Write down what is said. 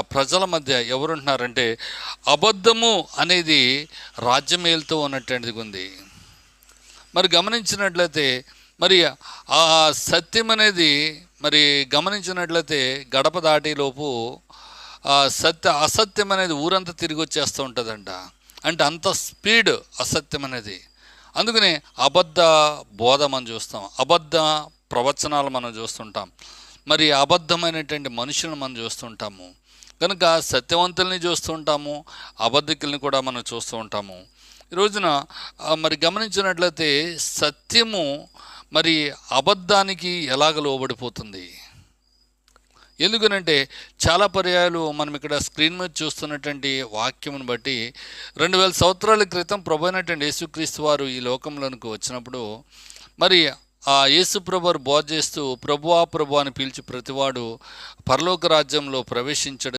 ప్రజల మధ్య ఎవరుంటున్నారంటే అబద్ధము అనేది రాజ్యం ఏలుతూ ఉన్నటువంటిది ఉంది. మరి గమనించినట్లయితే మరి ఆ సత్యం అనేది మరి గమనించినట్లయితే గడప దాటిలోపు ఆ సత్య అసత్యం అనేది ఊరంతా తిరిగి వచ్చేస్తూ ఉంటుందంట. అంటే అంత స్పీడ్ అసత్యం అనేది. అందుకనే అబద్ధ బోధ మనం చూస్తాం. అబద్ధ ప్రవచనాలు మనం చూస్తుంటాం. మరి అబద్ధమైనటువంటి మనుషులను మనం చూస్తుంటాము. కనుక సత్యవంతుల్ని చూస్తూ ఉంటాము అబద్ధికుల్ని కూడా మనం చూస్తూ ఉంటాము. ఈ రోజున మరి గమనించినట్లయితే సత్యము మరి అబద్ధానికి ఎలాగ లోబడిపోతుంది? ఎందుకనంటే చాలా పర్యాయాలు మనం ఇక్కడ స్క్రీన్ మీద చూస్తున్నటువంటి వాక్యమును బట్టి రెండు వేల సంవత్సరాల క్రితం ప్రభు అయినటువంటి యేసుక్రీస్తు వారు ఈ లోకంలోనికి వచ్చినప్పుడు మరి ఆ యేసు ప్రభు బోధ చేస్తూ ప్రభువా ప్రభు అని పిలిచి ప్రతివాడు పరలోక రాజ్యంలో ప్రవేశించడం